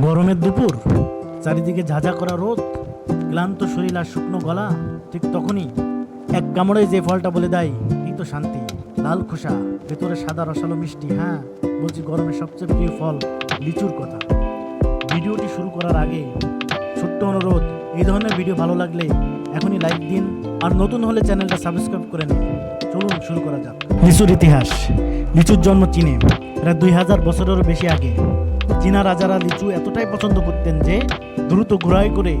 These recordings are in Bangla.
গরমের দুপুর, চারিদিকে ঝাঝা করা রোদ, ক্লান্ত শরীর আর শুকনো গলা, ঠিক তখনই এক কামড়ে যে ফলটা বলে দেয়, এই তো শান্তি। লাল খোসা, ভেতরে সাদা রসালো মিষ্টি হ্যাঁ বলছি গরমের সবচেয়ে প্রিয় ফল, লিচুর কথা। ভিডিওটি শুরু করার আগে ছোট্ট অনুরোধ, এই ধরনের ভিডিও ভালো লাগলে এখনই লাইক দিন আর নতুন হলে চ্যানেলটা সাবস্ক্রাইব করে নিন। চলুন শুরু করা যাক। লিচুর ইতিহাস, লিচুর জন্ম চীনে, প্রায় দুই হাজার বছরেরও বেশি আগে। চীনা রাজারা লিচু এতটাই পছন্দ করতেন যে দ্রুত ঘোড়ায় করে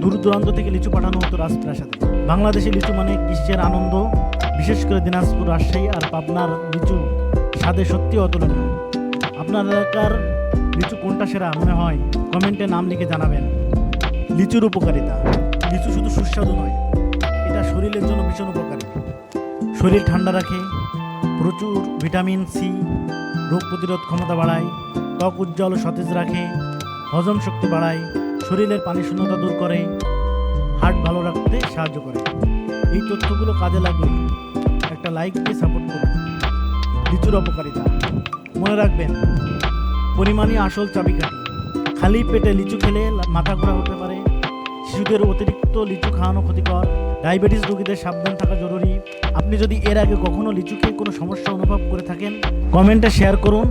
দূর দূরান্ত থেকে লিচু পাঠানো হতো রাজপ্রাসাদে বাংলাদেশে লিচু মানে গ্রীষ্মের আনন্দ? বিশেষ করে দিনাজপুর, রাজশাহী আর পাবনার লিচু স্বাদে সত্যি অতুলনীয়। আপনার এলাকার লিচু কোনটা সেরা মনে হয়? কমেন্টে নাম লিখে জানাবেন। লিচুর উপকারিতা। লিচু শুধু সুস্বাদু নয়, এটা শরীরের জন্য ভীষণ উপকারী। শরীর ঠান্ডা রাখে, প্রচুর ভিটামিন সি, রোগ প্রতিরোধ ক্ষমতা বাড়ায় ত্বক উজ্জ্বল ও সতেজ রাখে, হজম শক্তি বাড়ায়, শরীরের পানি শূন্যতা দূর করে, হার্ট ভালো রাখতে সাহায্য করে। এই তথ্যগুলো কাজে লাগলে একটা লাইক দিয়ে সাপোর্ট করুন। লিচুর অপকারিতা। মনে রাখবেন, পরিমাণই আসল চাবিকাঠি। খালি পেটে লিচু খেলে মাথা ঘোরা হতে পারে। শিশুদের অতিরিক্ত লিচু খাওয়ানো ক্ষতিকর। ডায়াবেটিস রোগীদের সাবধান থাকা জরুরি। আপনি যদি এর আগে কখনো লিচু খেয়ে কোনো সমস্যা অনুভব করে থাকেন, কমেন্টে শেয়ার করুন।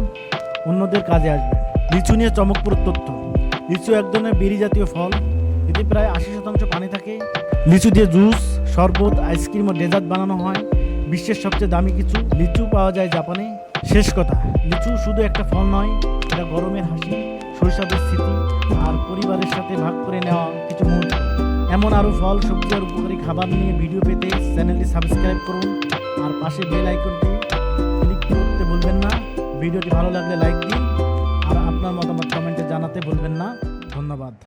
অন্যদের কাজে আসবে। লিচু নিয়ে চমকপ্রদ তথ্য। লিচু এক ধরনের বেরি জাতীয় ফল। এতে প্রায় আশি শতাংশ পানি থাকে। লিচু দিয়ে জুস, শরবত, আইসক্রিম ও ডেজার্ট বানানো হয়। বিশ্বের সবচেয়ে দামি কিছু লিচু পাওয়া যায় জাপানে। শেষ কথা, লিচু শুধু একটা ফল নয়, এটা গরমের হাসি শৈশবের স্মৃতি আর পরিবারের সাথে ভাগ করে নেওয়া কিছু মুহূর্ত এমন আরও ফল, সবজি আর উপকারী খাবার নিয়ে ভিডিও পেতে চ্যানেলটি সাবস্ক্রাইব করুন আর পাশে বেল আইকনটি ভিডিওটি ভালো লাগলে লাইক দিন। আর আপনার মতামত কমেন্টে জানাতে ভুলবেন না। ধন্যবাদ।